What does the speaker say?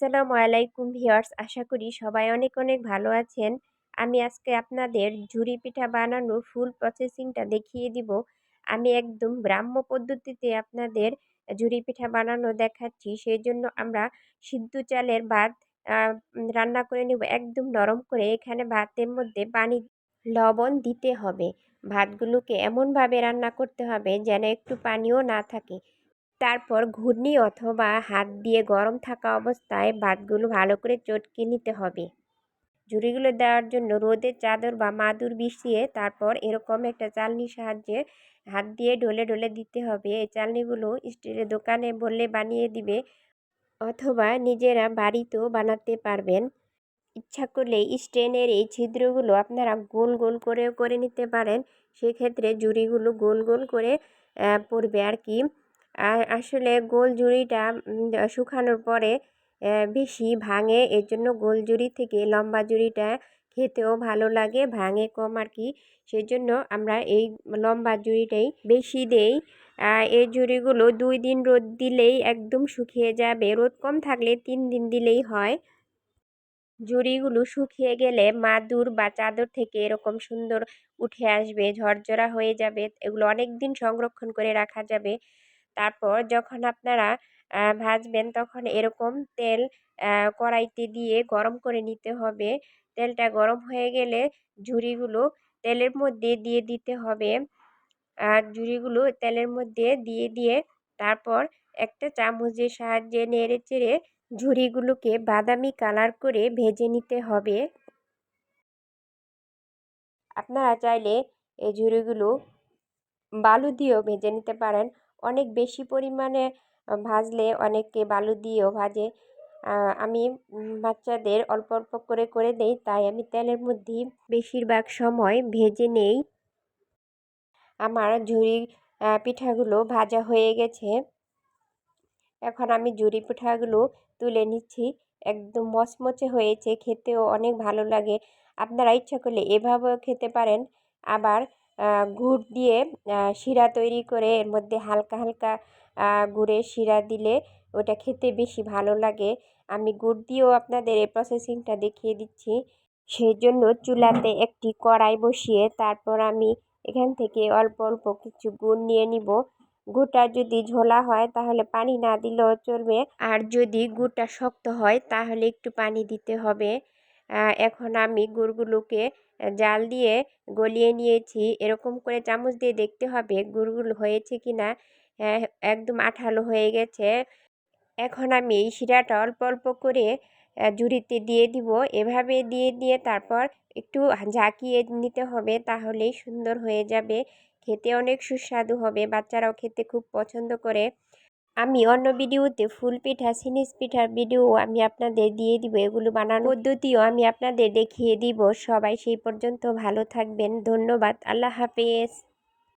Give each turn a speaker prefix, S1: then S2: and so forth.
S1: আসসালামু আলাইকুম ভিউয়ার্স, আশা করি সবাই অনেক অনেক ভালো আছেন। আমি আজকে আপনাদের ঝুরি পিঠা বানানোর ফুল প্রসেসিংটা দেখিয়ে দিব। আমি একদম গ্রাম্য পদ্ধতিতে আপনাদের ঝুরি পিঠা বানানো দেখাচ্ছি। সেই জন্য আমরা সিদ্ধ চালের ভাত রান্না করে নেব একদম নরম করে। এখানে ভাতের মধ্যে পানি, লবণ দিতে হবে। ভাতগুলোকে এমনভাবে রান্না করতে হবে যেন একটু পানিও না থাকে। তারপর ঘূর্ণি অথবা হাত দিয়ে গরম থাকা অবস্থায় ভাতগুলো ভালো করে চটকে নিতে হবে। ঝুড়িগুলো দেওয়ার জন্য রোদের চাদর বা মাদুর বিছিয়ে তারপর এরকম একটা চালনির সাহায্যে হাত দিয়ে ঢলে ঢলে দিতে হবে। এই চালনিগুলো স্টিলের দোকানে বললে বানিয়ে দিবে অথবা নিজেরা বাড়িতেও বানাতে পারবেন। ইচ্ছা করলে স্টেনের এই ছিদ্রগুলো আপনারা গোল গোল করেও করে নিতে পারেন। সেক্ষেত্রে জুড়িগুলো গোল গোল করে পড়বে আর কি। আসলে গোল জুড়িটা শুকানোর পরে বেশি ভাঙে, এর জন্য গোল জুড়ি থেকে লম্বা জুড়িটা খেতেও ভালো লাগে, ভাঙে কম আর কি। সেই জন্য আমরা এই লম্বা জুড়িটাই বেশি দেই। এই জুড়িগুলো দুই দিন রোদ দিলেই একদম শুকিয়ে যাবে। রোদ কম থাকলে তিন দিন দিলেই হয়। জুড়িগুলো শুকিয়ে গেলে মাদুর বা চাদর থেকে এরকম সুন্দর উঠে আসবে, ঝরঝরা হয়ে যাবে। এগুলো অনেক দিন সংরক্ষণ করে রাখা যাবে। তারপর যখন আপনারা ভাজবেন তখন এরকম তেল কড়াইতে দিয়ে গরম করে নিতে হবে। তেলটা গরম হয়ে গেলে ঝুড়িগুলো তেলের মধ্যে দিয়ে দিতে হবে। আর ঝুড়িগুলো তেলের মধ্যে দিয়ে দিয়ে তারপর একটা চামচের সাহায্যে নেড়ে চেড়ে ঝুড়িগুলোকে বাদামি কালার করে ভেজে নিতে হবে। আপনারা চাইলে এই ঝুড়িগুলো বালু দিয়েও ভেজে নিতে পারেন। অনেক বেশি পরিমাণে ভাজলে অনেকে বালু দিয়েও ভাজে। আমি বাচ্চাদের অল্প অল্প করে করে দেই, তাই আমি তেলের মধ্যে বেশিরভাগ সময় ভেজে নেই। আমার ঝুড়ি পিঠাগুলো ভাজা হয়ে গেছে। এখন আমি ঝুড়ি পিঠাগুলো তুলে নিচ্ছি। একদম মচমচে হয়েছে, খেতেও অনেক ভালো লাগে। আপনারা ইচ্ছা করলে এভাবেও খেতে পারেন। আবার গুড় দিয়ে শিরা তৈরি করে এর মধ্যে হালকা হালকা গুড়ের শিরা দিলে ওটা খেতে বেশি ভালো লাগে। আমি গুড় দিয়েও আপনাদের এই প্রসেসিংটা দেখিয়ে দিচ্ছি। সেই জন্য চুলাতে একটি কড়াই বসিয়ে তারপর আমি এখান থেকে অল্প অল্প কিছু গুড় নিয়ে নিব। গুড়টা যদি ঝোলা হয় তাহলে পানি না দিলেও চলবে। আর যদি গুড়টা শক্ত হয় তাহলে একটু পানি দিতে হবে। এখন আমি গুড়গুলোকে জাল দিয়ে গলিয়ে নিয়েছি। এরকম করে চামচ দিয়ে দেখতে হবে গুড়গুলো হয়েছে কি না একদম আঠালো হয়ে গেছে। এখন আমি এই শিরাটা অল্প অল্প করে ঝুড়িতে দিয়ে দিব। এভাবে দিয়ে দিয়ে তারপর একটু ঝাঁকিয়ে নিতে হবে তাহলেই সুন্দর হয়ে যাবে। খেতে অনেক সুস্বাদু হবে। বাচ্চারাও খেতে খুব পছন্দ করে। আমি অন্য ভিডিওতে ফুল পিঠা, সিনিস পিঠার ভিডিও আমি আপনাদের দিয়ে দিব, এগুলো বানানোর পদ্ধতিও আমি আপনাদের দেখিয়ে দিব। সবাই সেই পর্যন্ত ভালো থাকবেন, ধন্যবাদ, আল্লাহ হাফেজ।